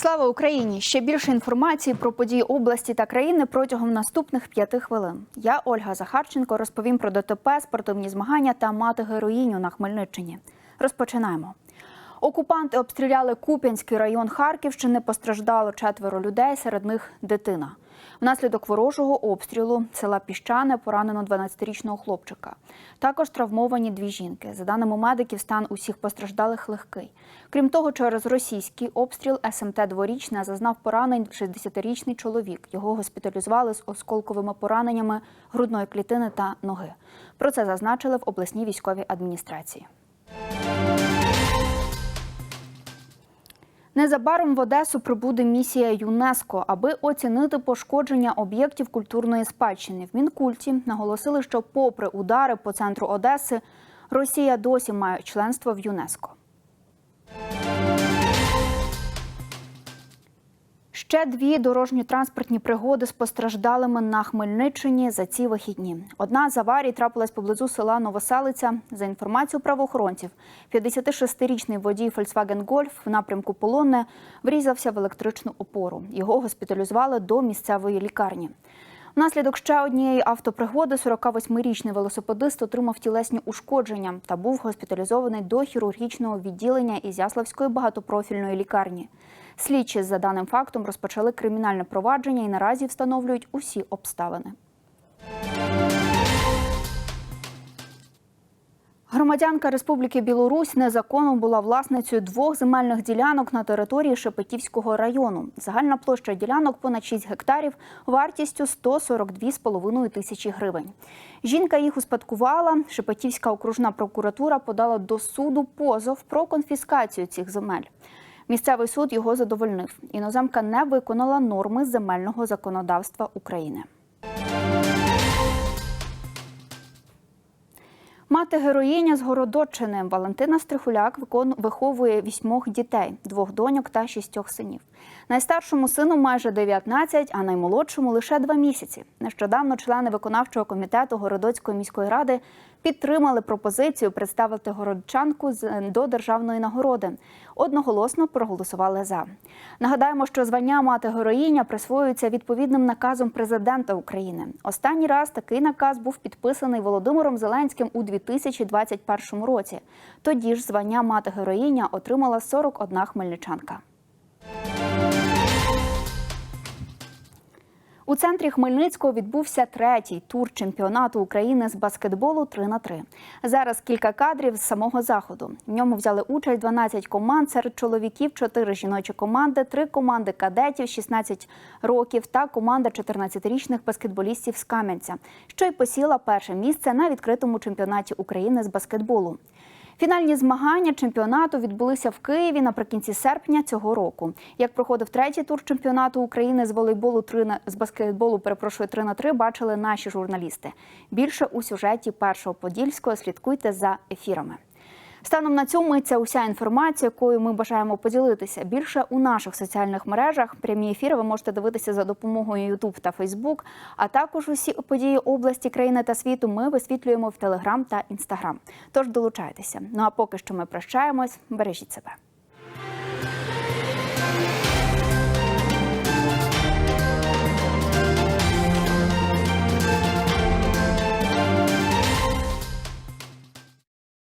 Слава Україні! Ще більше інформації про події області та країни протягом наступних п'яти хвилин. Я Ольга Захарченко розповім про ДТП, спортивні змагання та мати героїню на Хмельниччині. Розпочинаємо. Окупанти обстріляли Куп'янський район Харківщини. Постраждало четверо людей, серед них дитина. Внаслідок ворожого обстрілу села Піщане поранено 12-річного хлопчика. Також травмовані дві жінки. За даними медиків, стан усіх постраждалих легкий. Крім того, через російський обстріл СМТ дворічне зазнав поранень 60-річний чоловік. Його госпіталізували з осколковими пораненнями грудної клітини та ноги. Про це зазначили в обласній військовій адміністрації. Незабаром в Одесу прибуде місія ЮНЕСКО, аби оцінити пошкодження об'єктів культурної спадщини. В Мінкульті наголосили, що, попри удари по центру Одеси, Росія досі має членство в ЮНЕСКО. Ще дві дорожньо-транспортні пригоди з постраждалими на Хмельниччині за ці вихідні. Одна з аварій трапилась поблизу села Новоселиця. За інформацією правоохоронців, 56-річний водій Volkswagen Golf в напрямку Полонне врізався в електричну опору. Його госпіталізували до місцевої лікарні. Внаслідок ще однієї автопригоди 48-річний велосипедист отримав тілесні ушкодження та був госпіталізований до хірургічного відділення Ізяславської багатопрофільної лікарні. Слідчі за даним фактом розпочали кримінальне провадження і наразі встановлюють усі обставини. Громадянка Республіки Білорусь незаконно була власницею двох земельних ділянок на території Шепетівського району. Загальна площа ділянок понад 6 гектарів вартістю 142,5 тисячі гривень. Жінка їх успадкувала. Шепетівська окружна прокуратура подала до суду позов про конфіскацію цих земель. Місцевий суд його задовольнив. Іноземка не виконала норми земельного законодавства України. Мати героїня з Городоччини Валентина Стрихуляк виховує вісьмох дітей, двох доньок та шістьох синів. Найстаршому сину майже 19, а наймолодшому лише два місяці. Нещодавно члени виконавчого комітету Городоцької міської ради підтримали пропозицію представити городчанку з- до державної нагороди. Одноголосно проголосували за. Нагадаємо, що звання мати героїня присвоюється відповідним наказом президента України. Останній раз такий наказ був підписаний Володимиром Зеленським у 2021 році. Тоді ж звання мати героїня отримала 41 хмельничанка. У центрі Хмельницького відбувся третій тур чемпіонату України з баскетболу 3 на 3 Зараз кілька кадрів з самого заходу. В ньому взяли участь 12 команд серед чоловіків, 4 жіночі команди, 3 команди кадетів 16 років та команда 14-річних баскетболістів з Кам'янця, що й посіла перше місце на відкритому чемпіонаті України з баскетболу. Фінальні змагання чемпіонату відбулися в Києві наприкінці серпня цього року. Як проходив третій тур чемпіонату України з волейболу 3 на з баскетболу, перепрошую 3 на 3 бачили наші журналісти. Більше у сюжеті першого подільського слідкуйте за ефірами. Станом на цьому ця уся інформація, якою ми бажаємо поділитися. Більше у наших соціальних мережах прямі ефіри ви можете дивитися за допомогою YouTube та Facebook, а також усі події області, країни та світу ми висвітлюємо в Telegram та Instagram. Тож долучайтеся. Ну а поки що ми прощаємось. Бережіть себе.